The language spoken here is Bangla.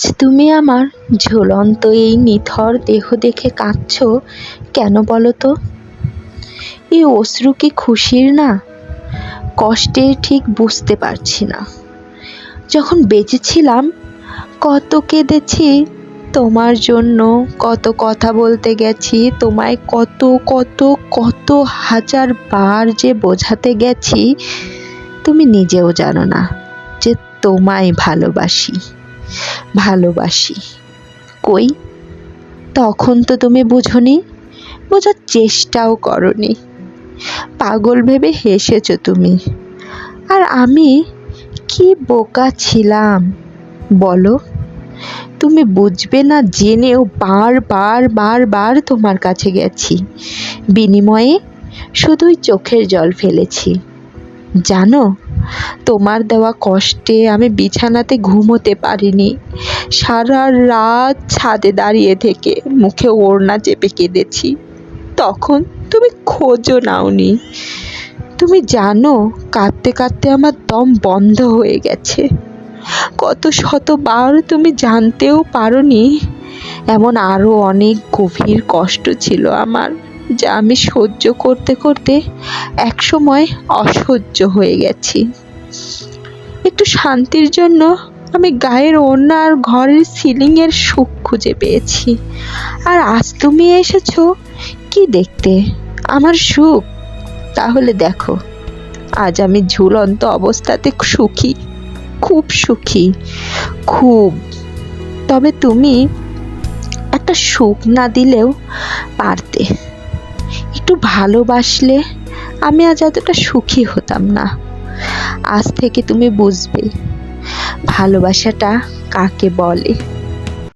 আজ তুমি আমার ঝুলন্ত এই নিথর দেহ দেখে কাঁদছ কেন বলো তো? এই অশ্রু কি খুশির না? কষ্টে ঠিক বুঝতে পারছি না। যখন বেঁচেছিলাম, কত কেঁদেছি, তোমার জন্য কত কথা বলতে গেছি, তোমায় কত কত কত হাজার বার যে বোঝাতে গেছি, তুমি নিজেও জানো না যে তোমায় ভালোবাসি। ভালোবাসি। কই? তখন তো তুমি বুঝনি, বোঝার চেষ্টাও করনি। পাগল ভেবে হেসেছো তুমি। আর আমি কি বোকা ছিলাম? বলো। তুমি বুঝবে না, জেনেও বার বার বার বার তোমার কাছে গেছি। বিনিময়ে শুধুই চোখের জল ফেলেছি। জানো তোমার দেওয়া কষ্টে আমি বিছানাতে ঘুমোতে পারিনি। সারা রাত ছাদে দাঁড়িয়ে থেকে মুখে ওড়না চেপে কেঁদেছি। তখন তুমি খোঁজও নাওনি। তুমি জানো, কাঁদতে কাঁদতে আমার দম বন্ধ হয়ে গেছে। কত শতবার তুমি জানতেও পারোনি, এমন আরও অনেক গভীর কষ্ট ছিল আমার। যা আমি সহ্য করতে করতে একসময় অসহ্য হয়ে গেছি। একটু শান্তির জন্য আমি গায়ের ওড়না আর ঘরের সিলিংয়ের সুখ খুঁজে পেয়েছি। আর আজ তুমি এসেছ কি দেখতে? আমার সুখ। তাহলে দেখো, আজ আমি ঝুলন্ত অবস্থাতে সুখী, খুব সুখী, খুব। তবে তুমি একটা সুখ না দিলেও পারতে। একটু ভালোবাসলে আমি আজ এতটা সুখী হতাম না। আজ থেকে তুমি বুঝবে, ভালোবাসাটা কাকে বলে।